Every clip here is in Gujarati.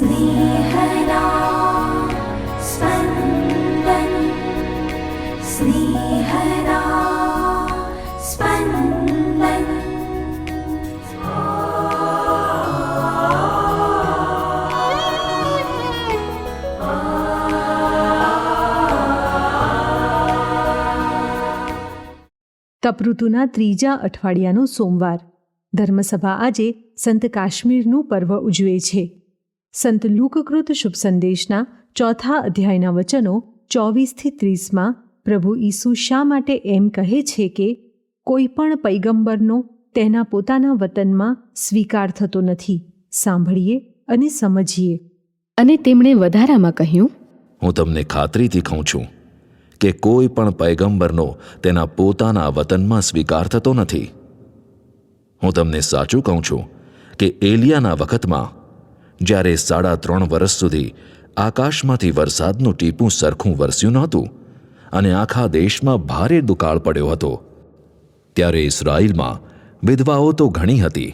स्नेहदा स्पन्दन् स्नेहदा स्पन्दन् તપઋતુના ત્રીજા અઠવાડિયાનો સોમવાર ધર્મસભા આજે સંત કાશ્મીરનું પર્વ ઉજવે છે સંત લુકકૃત શુભ સંદેશના ચોથા અધ્યાયના વચનો ચોવીસથી ત્રીસમાં પ્રભુ ઈસુ શા માટે એમ કહે છે કે કોઈ પણ પૈગંબરનો તેના પોતાના વતનમાં સ્વીકાર થતો નથી? સાંભળીએ અને સમજીએ. અને તેમણે વધારામાં કહ્યું હું તમને ખાતરીથી કહું છું કે કોઈ પણ પૈગંબરનો તેના પોતાના વતનમાં સ્વીકાર થતો નથી. હું તમને સાચું કહું છું કે એલિયાના વખતમાં જ્યારે સાડા ત્રણ વર્ષ સુધી આકાશમાંથી વરસાદનું ટીપું સરખું વરસ્યું નહોતું અને આખા દેશમાં ભારે દુકાળ પડ્યો હતો, ત્યારે ઇસરાયલમાં વિધવાઓ તો ઘણી હતી.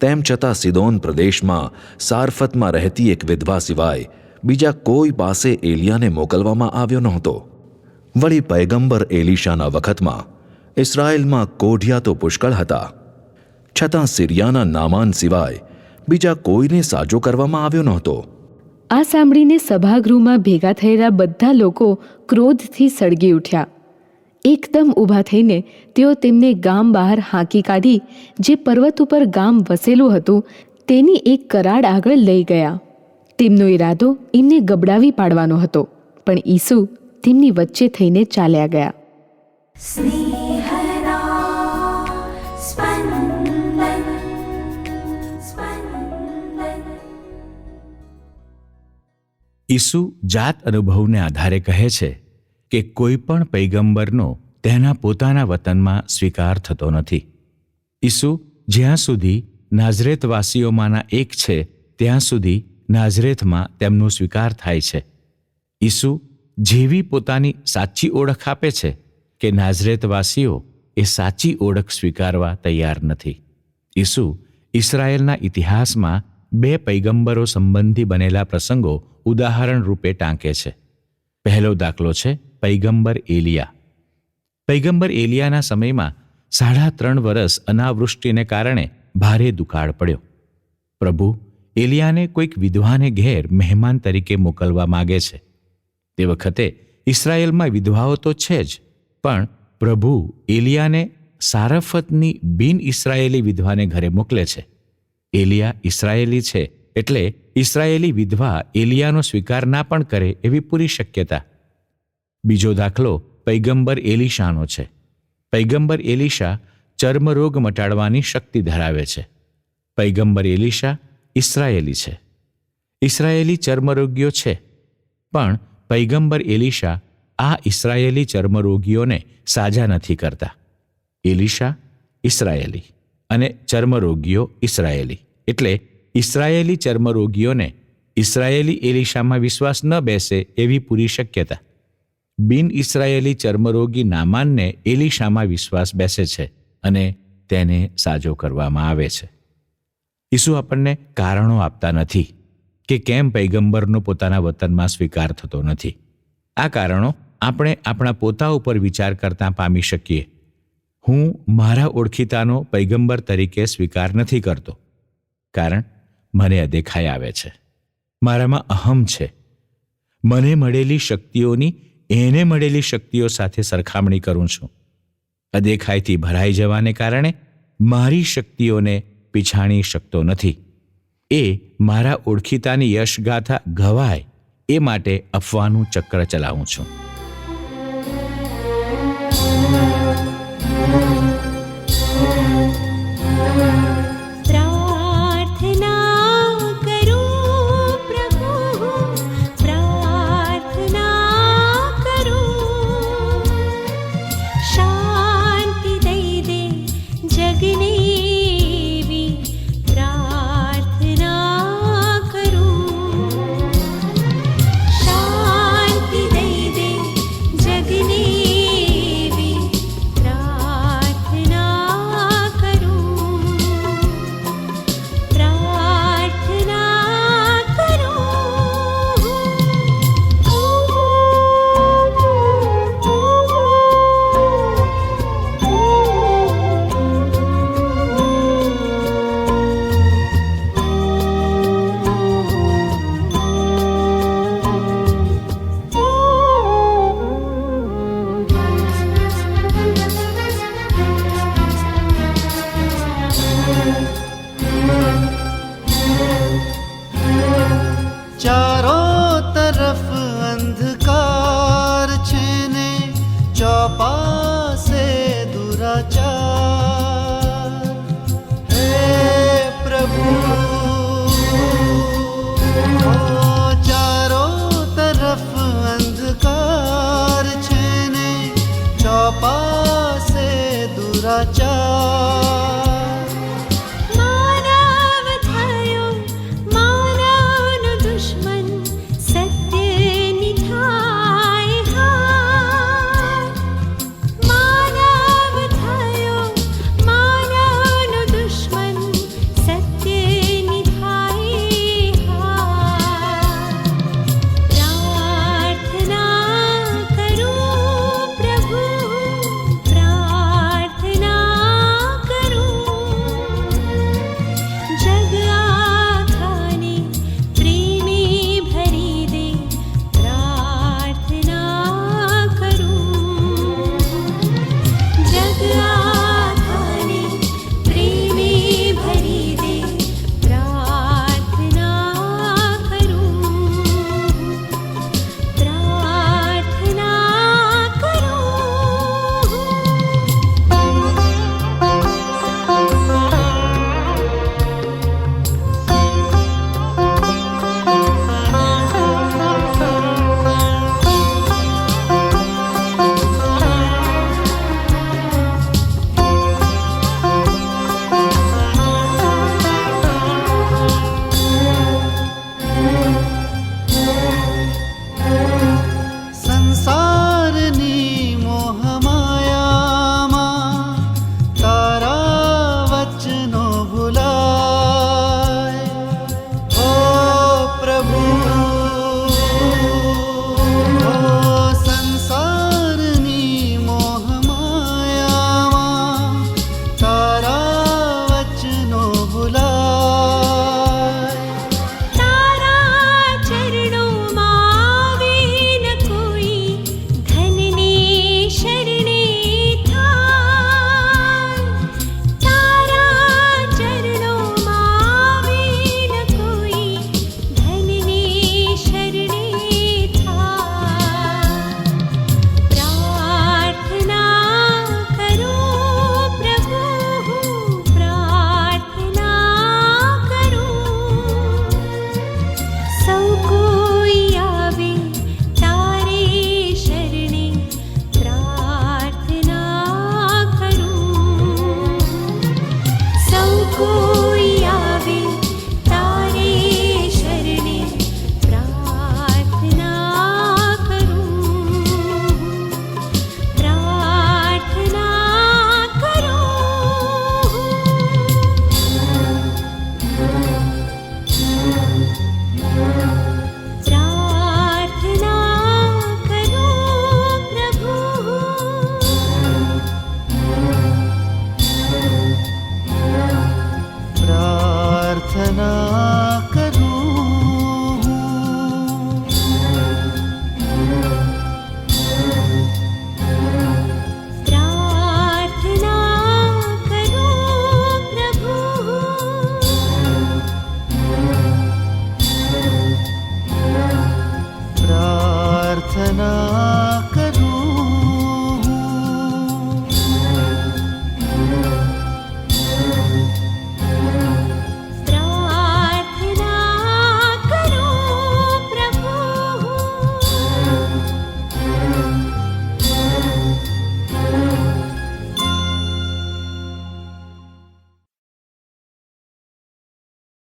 તેમ છતાં સિદોન પ્રદેશમાં સારફતમાં રહેતી એક વિધવા સિવાય બીજા કોઈ પાસે એલિયાને મોકલવામાં આવ્યો નહોતો. વળી પૈગંબર એલિશાના વખતમાં ઇસરાયલમાં કોઢિયા તો પુષ્કળ હતા. છતાં સિરિયાના નામાન સિવાય બીજા કોઈને સાજો કરવામાં આવ્યો નહોતો. આ સાંભળીને સભાગૃહમાં ભેગા થયેલા બધા લોકો ક્રોધથી સળગી ઉઠ્યા. એકદમ ઊભા થઈને તેઓ તેમને ગામ બહાર હાંકી કાઢી જે પર્વત ઉપર ગામ વસેલું હતું તેની એક કરાડ આગળ લઈ ગયા. તેમનો ઈરાદો એમને ગબડાવી પાડવાનો હતો પણ ઈસુ તેમની વચ્ચે થઈને ચાલ્યા ગયા. ઈસુ જાત અનુભવને આધારે કહે છે કે કોઈ પણ પૈગંબરનો તેના પોતાના વતનમાં સ્વીકાર થતો નથી. ઈસુ જ્યાં સુધી નાઝરેતવાસીઓમાંના એક છે, ત્યાં સુધી નાઝરેથમાં તેમનો સ્વીકાર થાય છે. ઈસુ જેવી પોતાની સાચી ઓળખ આપે છે કે નાઝરેતવાસીઓ એ સાચી ઓળખ સ્વીકારવા તૈયાર નથી. ઈસુ ઇસરાયેલના ઇતિહાસમાં બે પૈગંબરો સંબંધી બનેલા પ્રસંગો ઉદાહરણ રૂપે ટાંકે છે. પહેલો દાખલો છે પૈગંબર એલિયા. પૈગંબર એલિયાના સમયમાં સાડા ત્રણ વર્ષ અનાવૃષ્ટિને કારણે ભારે દુકાળ પડ્યો. પ્રભુ, એલિયાને કોઈક વિધવાને ઘેર મહેમાન તરીકે મોકલવા માગે છે. તે વખતે ઇસરાયેલમાં વિધવાઓ તો છે જ, પણ પ્રભુ એલિયાને સારફતની બિન ઇસરાયેલી વિધવાને ઘરે મોકલે છે. એલિયા ઇસરાયેલી છે, એટલે ઇસરાયેલી વિધવા એલિયાનો સ્વીકાર ના પણ કરે એવી પૂરી શક્યતા. બીજો દાખલો પૈગંબર એલિશાનો છે. પૈગંબર એલિશા ચર્મરોગ મટાડવાની શક્તિ ધરાવે છે. પૈગંબર એલિશા ઇસરાયેલી છે. ઇસરાયેલી ચર્મરોગીઓ છે, પણ પૈગંબર એલિશા આ ઇસરાયેલી ચર્મરોગીઓને સાજા નથી કરતા. એલિશા ઇસરાયેલી. અને ચર્મરોગીઓ ઇસરાયેલી. એટલે ઇસરાયેલી ચર્મરોગીઓને ઇસરાયેલી એલિશામાં વિશ્વાસ ન બેસે એવી પૂરી શક્યતા. બિન ઇસરાયેલી ચર્મરોગી નામાનને એલિશામાં વિશ્વાસ બેસે છે અને તેને સાજો કરવામાં આવે છે. ઈસુ આપણને કારણો આપતા નથી કે કેમ પૈગંબરનો પોતાના વતનમાં સ્વીકાર થતો નથી. આ કારણો આપણે આપણા પોતા ઉપર વિચાર કરતાં પામી શકીએ. હું મારા ઓળખીતાનો પૈગંબર તરીકે સ્વીકાર નથી કરતો, કારણ મને અદેખાઈ આવે છે. મારામાં અહમ છે. મને મળેલી શક્તિઓની, એને મળેલી શક્તિઓ સાથે સરખામણી કરું છું. અદેખાઈથી ભરાઈ જવાને કારણે મારી શક્તિઓને પીછાણી શકતો નથી. એ મારા ઓળખીતાની યશગાથા ગવાય એ માટે અફવાનું ચક્ર ચલાવું છું.